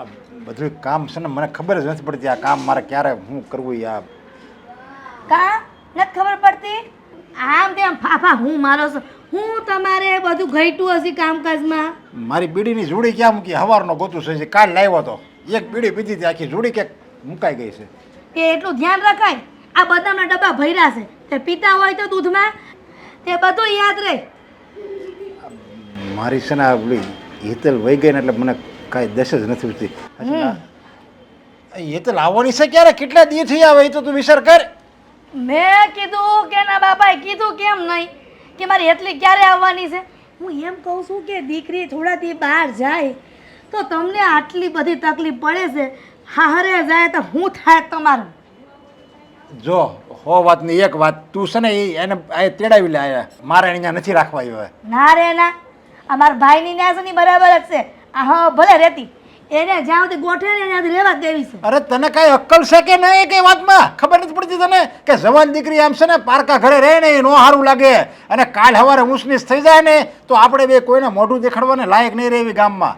આ બધું કામ છે ને મને ખબર જ નથી પડતી આ કામ મારે ક્યારે હું કરવું આ. કા? નથી ખબર પડતી? આમ તેમ ફાફા હું મારો છું હું તમારે બધું ઘટ્યું હશે કામકાજમાં? મારી બીડીની જોડી ક્યાં મૂકી? હવારનો ગોતું છે કાલ લાવ્યો તો. એક બીડી પીધી હતી આખી જોડી ક્યાંક મુકાઈ ગઈ છે. કે એટલું ધ્યાન રખાય? આ બદામના ડબ્બા ભર્યા છે. તે પીતા હોય તો દૂધમાં? તે બધું યાદ રહે. મારી છે ને આ હિતલ વહી ગઈ ને એટલે મને કાંઈ દશ જ નથી ઉઠતી એ તો લાવવાની છે ક્યારે? કેટલા દિવસથી આવે એ તો તું વિચાર કર. મેં કીધું કે ના બાપાએ કીધું કેમ નહીં? કે મારી એટલી ક્યારે આવવાની છે? હું એમ કહું છું કે દીકરી થોડાથી બહાર જાય તો તમને આટલી બધી તકલીફ પડે છે. હારે જાય તો હું થાય તમારું? જો હો વાતની એક વાત. તું છે ને એ એને તેડાવી લે. મારે અહીંયા નથી રાખવા આવ્યો. હવે ના રે ના. અમારા ભાઈની ન્યાસની બરાબર જ છે. આ હા ભલે રહેતી એને જ્યાં સુધી ગોઠે ને ત્યાં રહેવા જ દેવી છે. અરે તને કાંઈ અક્કલ છે કે નહીં કઈ વાતમાં? ખબર નથી પડતી તને કે જવાન દીકરી આમ છે ને પારકા ઘરે રહે ને એ નો સારું લાગે અને કાલ સવારે ઊંચનીચ થઈ જાય ને તો આપણે બે કોઈને મોઢું દેખાડવાને લાયક નહીં રહેવી ગામમાં.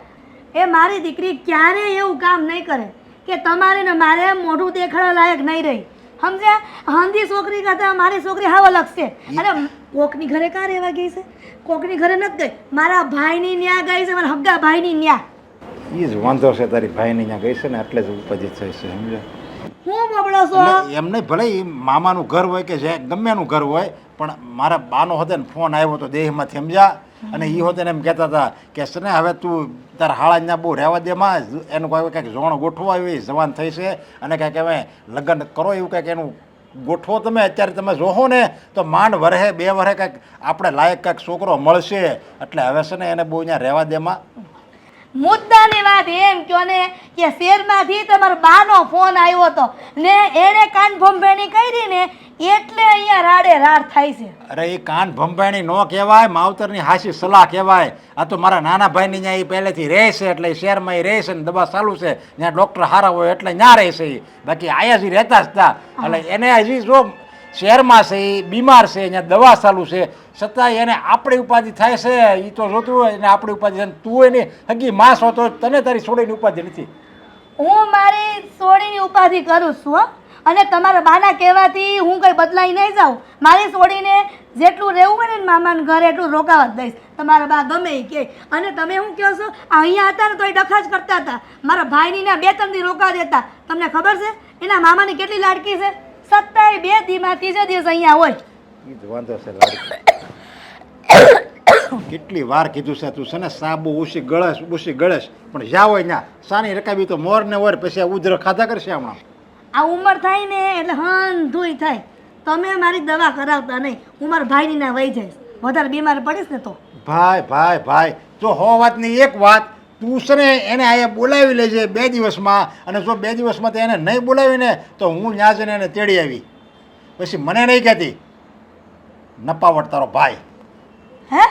એ મારી દીકરી ક્યારેય એવું કામ નહીં કરે કે તમારે ને મારે મોઢું દેખાડવા લાયક નહીં રહી. સમજ્યા? હંધી છોકરી કરતા મારી છોકરી હાવ અલગ છે. અને કોકની ઘરે કાં રહેવા ગઈ છે? કોકની ઘરે નથી ગઈ. મારા ભાઈની ન્યા ગઈ છે મારા હગા ભાઈની ન્યા. એ જ વાંધો છે તારી ભાઈની ન્યા ગઈ છે ને એટલે જ ઉપજિત થઈ છે સમજો હું બબડો છો એમ નહીં ભલે એ મામાનું ઘર હોય કે જે ગમે એનું ઘર હોય પણ મારા બાનો હતો ને ફોન આવ્યો તો દેહમાંથી સમજ્યા? અને એ હોતે એમ કહેતા હતા કે છે ને હવે તું તારા હાળા ત્યાં બહુ રહેવા દે માં. એનું કોઈ કંઈક જોણ ગોઠવા આવી જવાન થઈ છે. અને કંઈક હવે લગ્ન કરો એવું કંઈક એનું ગોઠવો તમે. અત્યારે તમે જોહો ને, તો માંડ વરહે, બે વરહે કંઈક આપણે લાયક કંઈક છોકરો મળશે. એટલે હવે છે ને એને બહુ અહીંયા રહેવા દેમાં. મુદ્દાની વાત એમ કહો ને કે શેરમાંથી તમારા બાનો ફોન આવ્યો હતો. ને એણે કાન ભંભેણી કરી ને એટલે અહીંયા રાડે રાડ થાય છે. અરે એ કાન ભંભેણી નો કહેવાય માવતરની હાસી સલાહ કહેવાય. આ તો મારા નાના ભાઈની ત્યાં એ પહેલેથી રહેશે એટલે શહેરમાં એ રહેશે ને દવા ચાલુ છે. ત્યાં ડૉક્ટર સારા હોય એટલે ત્યાં રહેશે એ. બાકી આયા જ રહેતા જ હતા એટલે એને હજી જો શહેરમાં છે એ બીમાર છે, અહીંયા દવા ચાલુ છે, છતાંય એને આપણી ઉપાધિ થાય છે એ તો જોતું હોય, એને આપણી ઉપાધિ છે. તું એની હગી માસ હોતો તને તારી છોડીની ઉપાધિ નથી. હું મારી સોડીની ઉપાધિ કરું છું. અને તમારા બાના કહેવાથી હું કંઈ બદલાઈ નહીં જાઉં. મારી છોડીને જેટલું રહેવું હોય ને મામાના ઘરે એટલું રોકાવા જ દઈશ. તમારા બા ગમે એ કહે. અને તમે શું કહો છો? અહીંયા હતા ને તો એ ડખા કરતા હતા. મારા ભાઈની ના બે ત્રણ દી રોકા દેતા. તમને ખબર છે? એના મામાની કેટલી લાડકી છે? સત્તાય બે દીમાં ત્રીજે દિવસ અહીંયા હોય. જ વાંધો છે લાડકી કેટલી વાર કીધું છે તું છે ને? સાબુ ઉસી ગળશ ઉસી ગળશ. પણ જ્યાં હોય ના સાની રકાબી તો મોર ને વર પછી આ ઉધર ખાધા કરશે હમણાં. આ ઉંમર થાય ને એટલે હંધુય થાય. તમે મારી દવા કરાવતા નહીં. હું મારા ભાઈની ના વહી જઈશ. વધારે બીમાર પડીશ ને તો. ભાઈ ભાઈ ભાઈ. જો હો વાતની એક વાત તું છે ને એને અહીંયા બોલાવી લેજે બે દિવસમાં. અને જો બે દિવસમાં તે એને નહીં બોલાવીને, તો હું ત્યાં જઈને એને તેડી આવી. પછી મને નહીં કહેતી, નપાવટ તારો ભાઈ. હે?